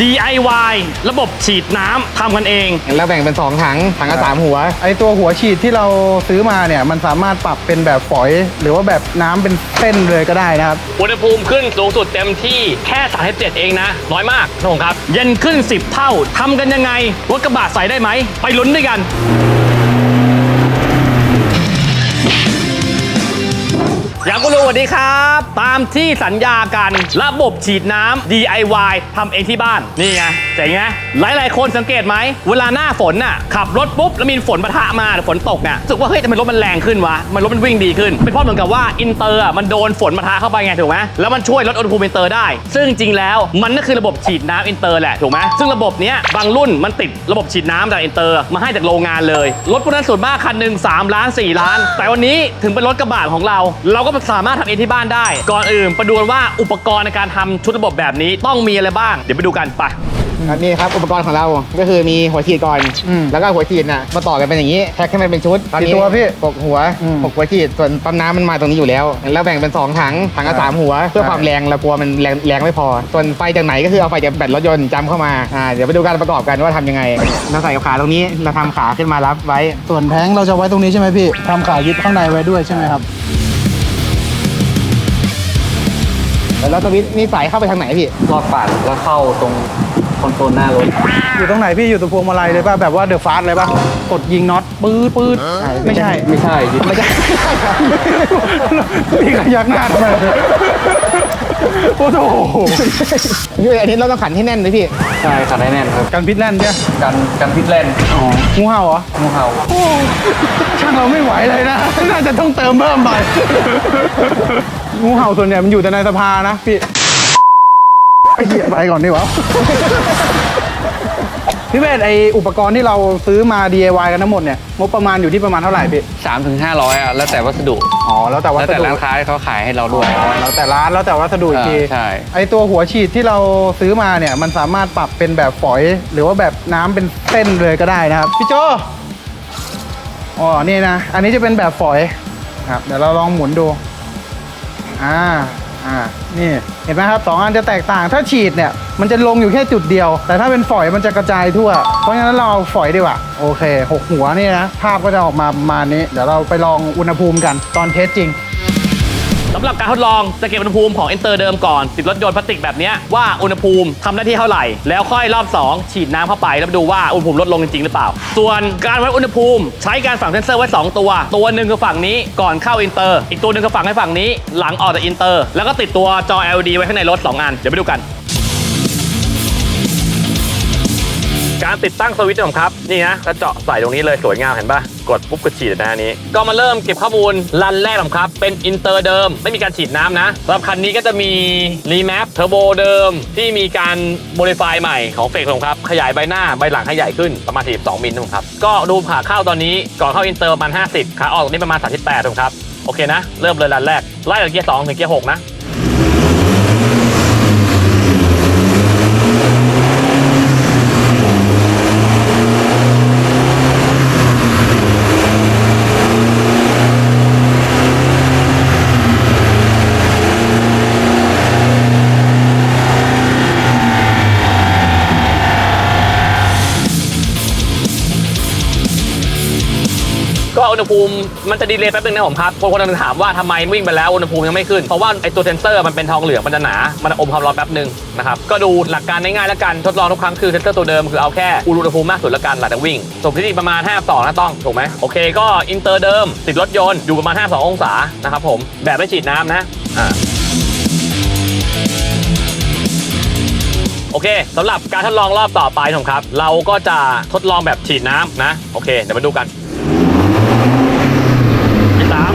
DIY ระบบฉีดน้ำทำกันเอง แล้วแบ่งเป็น 2 ถัง ถังละสามหัว ไอตัวหัวฉีดที่เราซื้อมาเนี่ย มันสามารถปรับเป็นแบบฝอย หรือว่าแบบน้ำเป็นเส้นเลยก็ได้นะครับ อุณหภูมิขึ้นสูงสุดเต็มที่แค่ 37 เองนะ น้อยมากท่านผู้ชมครับ เย็นขึ้น 10 เท่าทำกันยังไงรถกระบะใส่ได้ไหม ไปลุ้นด้วยกัน ยากกูรู้สวัสดีครับ ตามที่สัญญากัน ระบบฉีดน้ำ DIY ทำเองที่บ้าน นี่ไง เจ๋งไงหลายๆ คนสังเกตไหม เวลาหน้าฝนน่ะขับรถปุ๊บแล้วมีฝนปะทะมาหรือฝนตกเนี่ยรู้สึกว่าเฮ้ยทำไมรถมันแรงขึ้นวะมันรถมันวิ่งดีขึ้น เป็นเพราะเหมือนกับว่าอินเตอร์มันโดนฝนปะทะเข้าไปไงถูกไหมแล้วมันช่วยลดอุณหภูมิอินเตอร์ได้ ซึ่งจริงแล้วมันก็คือระบบฉีดน้ำอินเตอร์แหละถูกไหมซึ่งระบบเนี้ยบางรุ่นมันติดระบบฉีดน้ำจากอินเตอร์มาให้จากโรงงานเลยรถพวกนั้นส่วนมากคันหนึ่ง3ล้าน 4 ล้าน แต่วันนี้ถึงเป็นรถกระบะของเรา เราก็สามารถทำเองที่บ้านได้ ก่อนอื่นไปดูว่าอุปกรณ์ในการทำชุดระบบแบบนี้ต้องมีอะไรบ้าง เดี๋ยวไปดูกันไป ครับนี่ครับอุปกรณ์ของเราก็คือมีหัวฉีดก่อน อืมแล้วก็หัวฉีดน่ะมาต่อกันเป็นอย่างนี้แพ็คให้มันเป็นชุดกี่ตัวพี่หกหัวอืมหกหัวฉีดส่วนปั๊มน้ำมันมาตรงนี้อยู่แล้ว แล้วแบ่งเป็น2ถังถังละอ่าสามหัว เพื่อความอ่าแรงเรากลัวมันแรงแรงไม่พอ ส่วนไฟจากไหนก็คือเอาไฟจากแบตรถยนต์จำเข้ามาอ่าเดี๋ยวไปดูการประกอบกันว่าทำยังไงเราใส่กับขาตรงนี้เราทำขาขึ้นมารับไว้ ส่วนแท้งเราจะไว้ตรงนี้ใช่ไหมพี่ทำขายึดข้างในไว้ด้วยใช่ไหมครับ แล้วสวิตช์นี่ใส่เข้าไปทางไหนพี่ รอดปัดแล้วเข้าตรง คอนโซลหน้ารถอยู่ตรงไหนพี่อยู่ตรงพวงมาลัยเลยป่ะแบบว่าเดอะฟาสเลยป่ะกดยิงน็อตปื๊ดปื๊ดไม่ใช่ไม่ใช่ยึดไม่ใช่พี่ขยักหน้าทำไมโอ้โหพี่อันนี้เราต้องขันให้แน่นเลยพี่ใช่ขัดให้แน่นครับกันพิษแล่นเนี่ยกันกันพิษแล่นอ๋องูเห่าเหรองูเห่าโอ้ช่างเราไม่ไหวเลยนะน่าจะต้องเติมเพิ่มไปงูเห่าส่วนใหญ่มันอยู่แต่ในสภานะพี่ ไปเหยียบไปก่อนดีกว่าพี่เวทไออุปกรณ์ที่เราซื้อมา DIY กันทั้งหมดเนี่ยงบประมาณอยู่ที่ประมาณเท่าไหร่พี่สามถึงห้าร้อยอะแล้วแต่วัสดุ อ๋อแล้วแต่วัแล้วสแต่ดุร้านค้าที่เขาขายให้เราด้วย แล้วแต่ร้านแล้วแต่วัสดุอีกทีอ่าใช่ ไอตัวหัวฉีดที่เราซื้อมาเนี่ยมันสามารถปรับเป็นแบบฝอย หรือว่าแบบน้ำเป็นเส้นเลยก็ได้นะครับพี่โจอ๋อนี่นะอันนี้จะเป็นแบบฝอยครับเดี๋ยวเราลองหมุนดูอ่า อ่านี่เห็นไหมครับสองอันจะแตกต่างถ้าฉีดเนี่ยมันจะลงอยู่แค่จุดเดียว แต่ถ้าเป็นฝอยมันจะกระจายทั่ว เพราะฉะนั้นเราเอาฝอยดีกว่าโอเคหกหัวนี่นะภาพก็จะออกมาประมาณนี้ เดี๋ยวเราไปลองอุณหภูมิกันตอนเทสจริงำหรับการทดลองจะเก็บอุณหภูมิของเอนเตอร์เดิมก่อนติดรถยนต์พลาสติกแบบนี้ว่าอุณหภูมิทำหน้าที่เท่าไหร่ แล้วค่อยรอบ 2 ฉีดน้ำเข้าไปแล้วดูว่าอุณหภูมิลดลงจริงหรือเปล่า ส่วนการวัดอุณหภูมิ ใช้การฝังเซนเซอร์ไว้ 2 ตัว ตัวหนึ่งคือฝั่งนี้ก่อนเข้าอินเตอร์ อีกตัวหนึ่งคือฝั่งให้ฝั่งนี้ หลังออกจากอินเตอร์ แล้วก็ติดตัวจอ LED ไว้ข้างในรถ 2 อัน เดี๋ยวไปดูกัน การติดตั้งสวิตช์ของครับ นี่นะแล้วเจาะใส่ตรงนี้เลยสวยงามเห็นปะกดปุ๊บก็ฉีดนะอันนี้ ก็มาเริ่มเก็บข้อมูลรันแรกของครับ เป็นอินเตอร์เดิม ไม่มีการฉีดน้ำนะสำหรับคันนี้ก็จะมีรีแมปเทอร์โบเดิม ที่มีการโมดิฟายใหม่ของเฟกผมครับ ขยายใบหน้าใบหลังให้ใหญ่ขึ้นประมาณ 42 มิลนะครับ ก็ดูขาเข้าตอนนี้ก่อนเข้าอินเตอร์ประมาณ50ขาออกตรงนี้ประมาณ38ถูกครับโอเคนะ เริ่มเลยรันแรกไล่จากเกียร์2ถึงเกียร์6นะ ณหภูมิมันจะดีเลย์แป๊บนึงนะผมครับคนคนนึงถามว่าทำไมวิ่งไปแล้วอุณหภูมิยังไม่ขึ้น เพราะว่าไอตัวเซนเซอร์มันเป็นทองเหลืองมันจะหนา มันอมความร้อนแป๊บนึงนะครับก็ดูหลักการง่ายๆแล้วกันทดลองทุกครั้งคือเซนเซอร์ตัวเดิมคือเอาแค่อุณหภูมิมากสุดแล้วกันหลังจากวิ่งสมที่ประมาณ52นะต้องถูกไหมโอเคก็อินเตอร์เดิมติดรถยนต์อยู่ประมาณ52องศานะครับผมแบบไม่ฉีดน้ำนะอ่าโอเคสำหรับการทดลองรอบต่อไปผมครับ เราก็จะทดลองแบบฉีดน้ำนะ โอเค เดี๋ยวมาดูกัน สาม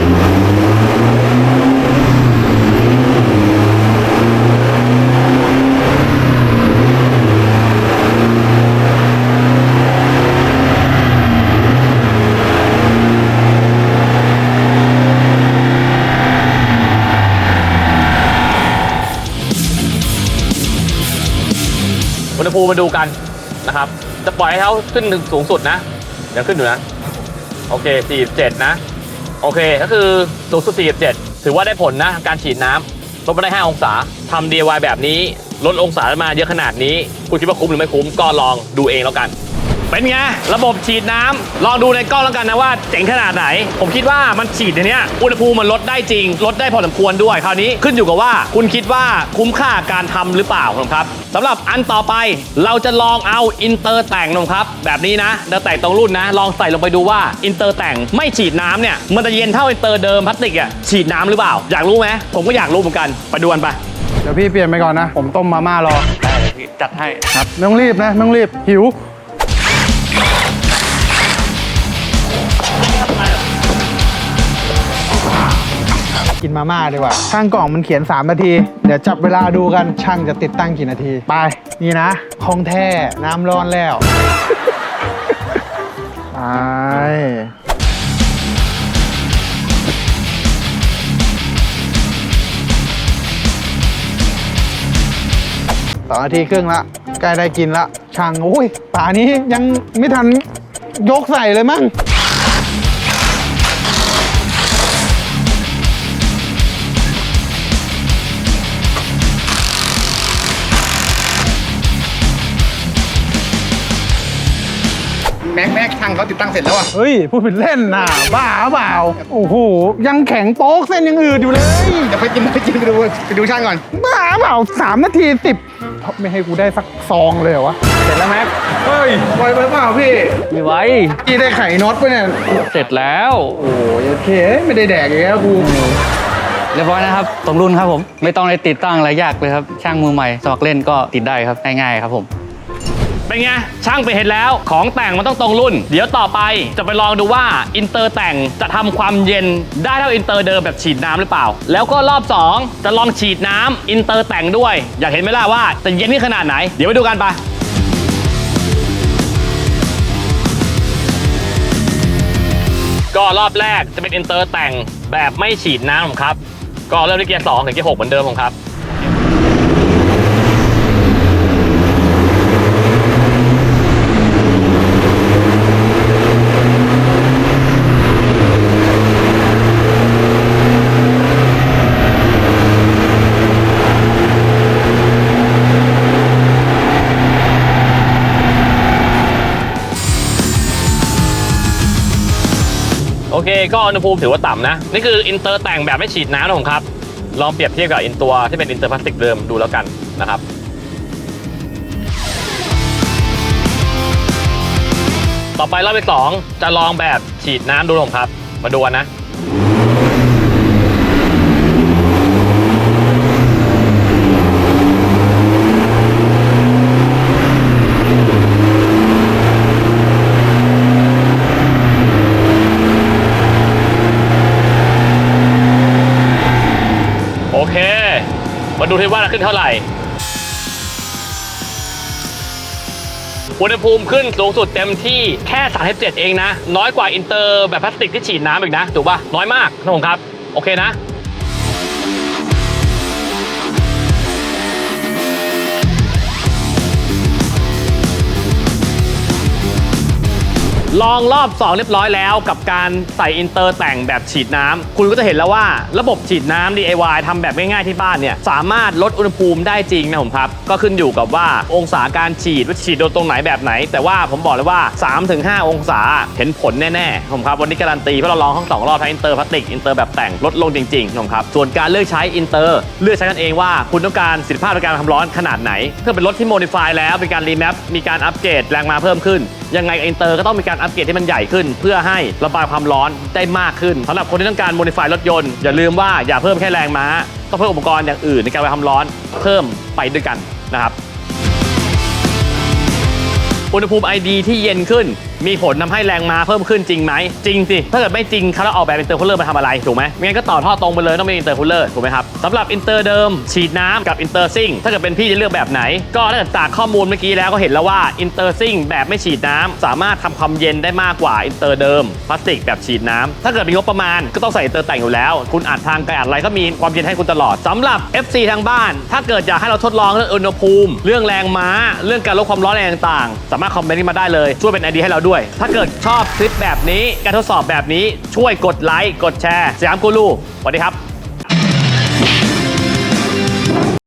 อุณหภูมิมาดูกันนะครับ จะปล่อยให้เขาขึ้นถึงสูงสุดนะเดี๋ยวขึ้นอยู่นะ โอเค 47 นะ โอเค ก็คือสูงสุด 47 ถือว่าได้ผลนะ การฉีดน้ำลดมาได้ 5 องศาทำ DIY แบบนี้ ลดองศามาเยอะขนาดนี้ คุณคิดว่าคุ้มหรือไม่คุ้ม ก็ลองดูเองแล้วกัน เป็นไง ระบบฉีดน้ำลองดูในกล้องแล้วกันนะว่าเจ๋งขนาดไหน ผมคิดว่ามันฉีดในเนี้ยอุณหภูมิมันลดได้จริง ลดได้พอสมควรด้วยคราวนี้ขึ้นอยู่กับว่า คุณคิดว่าคุ้มค่าการทำหรือเปล่าครับสำหรับอันต่อไปเราจะลองเอาอินเตอร์แต่งนะครับแบบนี้นะเดาแต่งตรงรุ่นนะ ลองใส่ลงไปดูว่าอินเตอร์แต่งไม่ฉีดน้ำเนี่ยมันจะเย็นเท่าอินเตอร์เดิมพลาสติกอะฉีดน้ำหรือเปล่า อยากรู้ไหมผมก็อยากรู้เหมือนกันไปดูกันไป เดี๋ยวพี่เปลี่ยนไปก่อนนะ ผมต้มมาม่ารอได้เลยพี่จัดให้ ครับไม่ต้องรีบนะไม่ต้องรีบหิว กินมาม่าดีกว่าข้างกล่องมันเขียน 3 นาที เดี๋ยวจับเวลาดูกันช่างจะติดตั้งกี่นาที ไป นี่นะของแท้น้ำร้อนแล้วไปสองนาทีครึ่งละใกล้ได้กินละช่างโอ้ยป่านี้ยังไม่ทันยกใส่เลยมั้ง แม็กแม็กช่างเขาติดตั้งเสร็จแล้วอะเฮ้ยพูดเป็นเล่นนะบ้าเปล่าโอ้โหยังแข็งโป๊กเส้นยังอืดอยู่เลยเดี๋ยวไปกินไปกินไปดูไปดูช่างก่อนบ้าเปล่าสามนาทีสิบไม่ให้กูได้สักซองเลยเหรอวะเสร็จแล้วแม็กเฮ้ยไวไปเปล่าพี่มีไว้พี่ได้ไข่น็อตไปะเนี่ยเสร็จแล้วโอ้ยโอเคไม่ได้แดกอีกแล้วกูเรียบร้อยนะครับตรงรุ่นครับผม ไม่ต้องได้ติดตั้งอะไรยากเลยครับ ช่างมือใหม่สมัครเล่นก็ติดได้ครับง่ายๆครับผม เป็นไง ช่างไปเห็นแล้วของแต่งมันต้องตรงรุ่น เดี๋ยวต่อไปจะไปลองดูว่าอินเตอร์แต่งจะทำความเย็นได้เท่าอินเตอร์เดิมแบบฉีดน้ำหรือเปล่า แล้วก็รอบ 2 จะลองฉีดน้ำอินเตอร์แต่งด้วย อยากเห็นไหมล่ะว่าจะเย็นที่ขนาดไหน เดี๋ยวไปดูกันไปก็รอบแรกจะเป็นอินเตอร์แต่งแบบไม่ฉีดน้ำผมครับ ก็เริ่มที่เกียร์2ถึงเกียร์6เหมือนเดิมผมครับ ก็อุณหภูมิถือว่าต่ำนะ นี่คืออินเตอร์แต่งแบบไม่ฉีดน้ำนะผมครับ ลองเปรียบเทียบกับอินตัวที่เป็นอินเตอร์พลาสติกเดิมดูแล้วกันนะครับต่อไปรอบที่สองจะลองแบบฉีดน้ำดูผมครับ มาดูนะ โอเค มาดูที่ว่าขึ้นเท่าไหร่ อุณหภูมิขึ้นสูงสุดเต็มที่แค่ 37 เองนะ น้อยกว่าอินเตอร์แบบพลาสติกที่ฉีดน้ำอีกนะ ถูกป่ะ น้อยมากนะผมครับ โอเคนะ ลองรอบ 2 เรียบร้อยแล้วกับการใส่อินเตอร์แต่งแบบฉีดน้ำคุณก็จะเห็นแล้วว่าระบบฉีดน้ำ DIY ทำแบบง่ายๆที่บ้านเนี่ยสามารถลดอุณหภูมิได้จริงนะผมครับ ก็ขึ้นอยู่กับว่าองศาการฉีดว่าฉีดโดนตรงไหนแบบไหน แต่ว่าผมบอกเลยว่า 3-5 องศาเห็นผลแน่ๆผมครับวันนี้การันตีเพราะเราลองทั้งสองรอบทั้งอินเตอร์พลาสติกอินเตอร์แบบแต่งลดลงจริงๆผมครับส่วนการเลือกใช้อินเตอร์เลือกใช้กันเองว่าคุณต้องการสิทธิภาพในการทำร้อนขนาดไหนถ้าเป็นรถที่โมดิฟายแล้วเป็นการรีแมปมีการอัปเกรดแรงมาเพิ่มขึ้นยังไงอินเตอร์ก็ต้องมีการอัปเกรดที่มันใหญ่ขึ้น เพื่อให้ระบายความร้อนได้มากขึ้นสำหรับคนที่ต้องการโมดิฟายรถยนต์อย่าลืมว่าอย่าเพิ่มแค่แรงม้าต้องเพิ่มอุปกรณ์อย่างอื่นในการระบายความร้อนเพิ่มไปด้วยกันนะครับอุณหภูมิ ID ที่เย็นขึ้น มีผลทำให้แรงม้าเพิ่มขึ้นจริงไหมจริงสิถ้าเกิดไม่จริงเขาแล้วออกแบบอินเตอร์คูลเลอร์มาทำอะไรถูกไหมไม่งั้นก็ต่อท่อตรงไปเลยต้องเป็นอินเตอร์คูลเลอร์ถูกไหมครับสำหรับอินเตอร์เดิมฉีดน้ำกับอินเตอร์ซิงถ้าเกิดเป็นพี่จะเลือกแบบไหน ก็ถ้าเกิดจากข้อมูลเมื่อกี้แล้วก็เห็นแล้วว่าอินเตอร์ซิงแบบไม่ฉีดน้ำสามารถทำความเย็นได้มากกว่าอินเตอร์เดิมพลาสติกแบบฉีดน้ำถ้าเกิดมีงบประมาณก็ต้องใส่อินเตอร์แต่งอยู่แล้ว คุณอัดทางไกลอัดอะไรก็มีความเย็นให้คุณตลอดสำหรับ FC ทางบ้าน ถ้าเกิดอยากให้เราทดลองเรื่องอุณหภูมิ เรื่องแรงม้า เรื่องการลดความร้อนอะไรต่างๆ สามารถคอมเมนต์มาได้เลยช่วยเป็นไอเดียให้เราด้วย ถ้าเกิดชอบคลิปแบบนี้ การทดสอบแบบนี้ช่วยกดไลค์กดแชร์สยามกูรูสวัสดีครับ